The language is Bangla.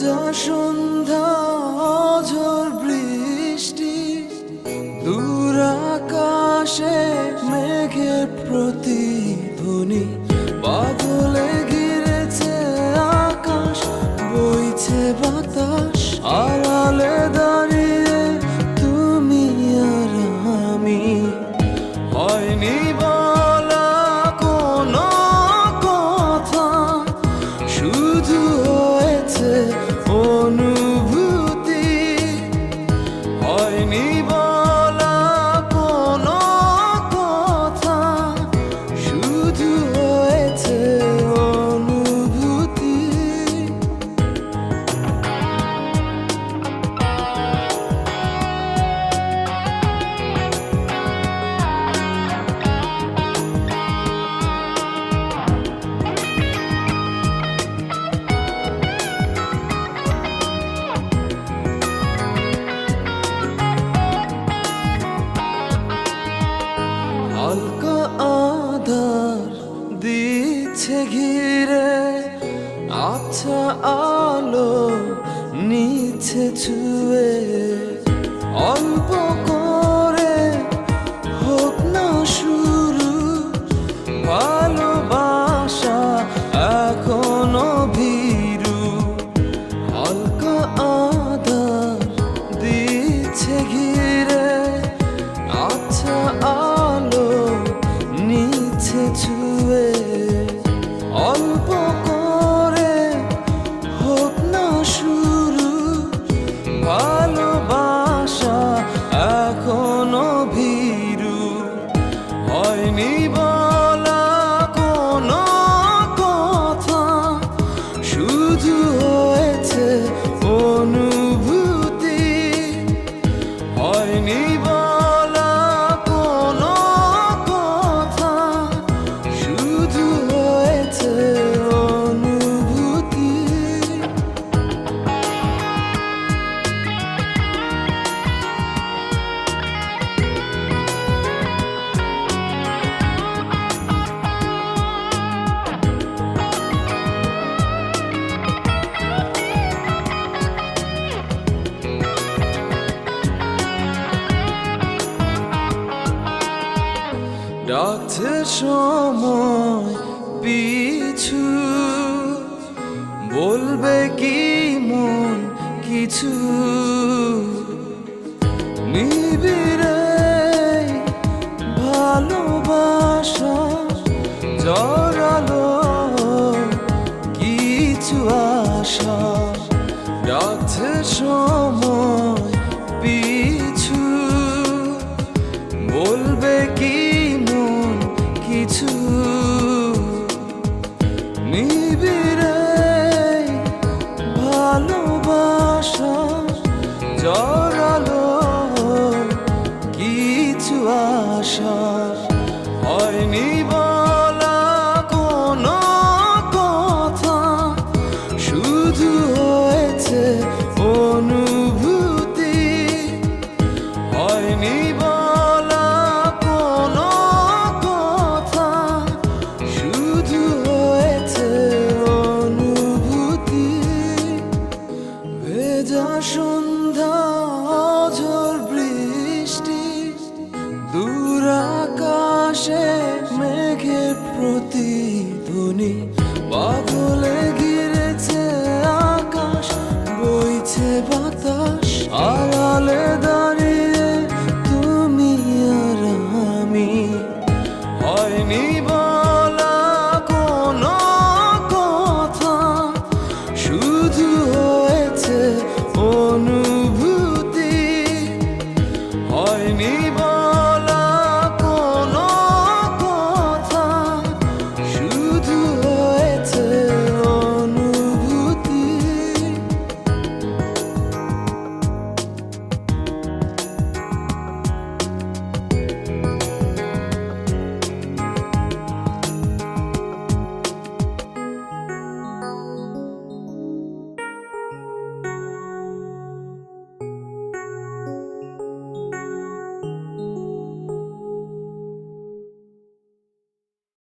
ভেজা সন্ধ্যা অঝর বৃষ্টি দূর আকাশে মেঘের প্রতিধ্বনি পাগল ঘিরে আচ্ছা আলো নিচে ছুঁয়ে অল্প করে হোক না শুরু, ভালোবাসা এখনও ভীরু। হালকা আধার দিচ্ছে ঘিরে আচ্ছা আলো নিচে ছুঁয়ে ডাকছে সময় পিছু। বলবে কি মন কিছু? নিবিড়ে ভালোবাসা জড়ালো কিছু আশা। ডাকছে সময় জড়ালো ভেজা সন্ধ্যা অঝর বৃষ্টি দূর আকাশে মেঘের প্রতিধ্বনি পাগলে ঘিরেছে আকাশ বইছে বাক